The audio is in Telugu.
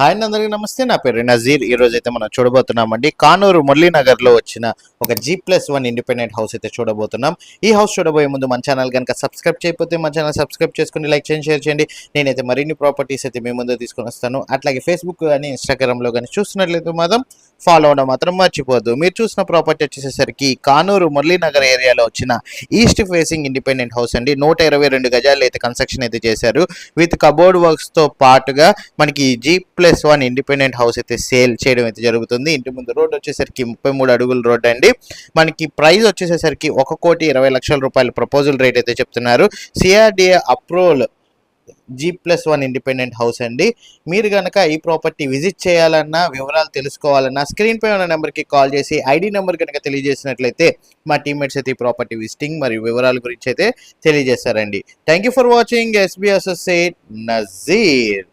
హాయ్ అందరికీ నమస్తే. నా పేరు నజీర్. ఈ రోజు అయితే మనం చూడబోతున్నామండి. కానూరు మురళీనగర్లో వచ్చిన ఒక G plus one independent house అయితే చూడబోతున్నాం. ఈ హౌస్ చూడబోయే ముందు మన ఛానల్ కనుక సబ్స్క్రైబ్ చేయకపోతే మన ఛానల్ సబ్స్క్రైబ్ చేసుకుని లైక్ చేయండి షేర్ చేయండి. నేనైతే మరిన్ని ప్రాపర్టీస్ అయితే మీ ముందు తీసుకొని వస్తాను. అట్లాగే ఫేస్బుక్ కానీ ఇన్స్టాగ్రామ్లో కానీ చూస్తున్నట్లయితే మాత్రం ఫాలో అవడం మాత్రం మర్చిపోవద్దు. మీరు చూసిన ప్రాపర్టీ వచ్చేసరికి కానూరు మురళీనగర్ ఏరియాలో వచ్చిన ఈస్ట్ ఫేసింగ్ ఇండిపెండెంట్ హౌస్ అండి. నూట ఇరవై రెండు గజాలు అయితే కన్స్ట్రక్షన్ అయితే చేశారు. విత్ కబోర్డ్ వర్క్స్తో పాటుగా మనకి G plus one independent house అయితే సేల్ చేయడం అయితే జరుగుతుంది. ఇంటి ముందు రోడ్ వచ్చేసరికి ముప్పై మూడు అడుగుల రోడ్ అండి. మనకి ప్రైస్ వచ్చేసేసరికి ఒక కోటి ఇరవై లక్షల రూపాయల ప్రపోజల్ రేట్ అయితే చెప్తున్నారు. CRDA approval G plus one independent house అండి. మీరు కనుక ఈ ప్రాపర్టీ విజిట్ చేయాలన్నా వివరాలు తెలుసుకోవాలన్నా స్క్రీన్ పై ఉన్న నెంబర్కి కాల్ చేసి ఐడి నెంబర్ కనుక తెలియజేసినట్లయితే మా టీమ్మేట్స్ అయితే ఈ ప్రాపర్టీ విజిటింగ్ మరియు వివరాల గురించి అయితే తెలియజేస్తారండి. Thank you for watching SB associate Nazeer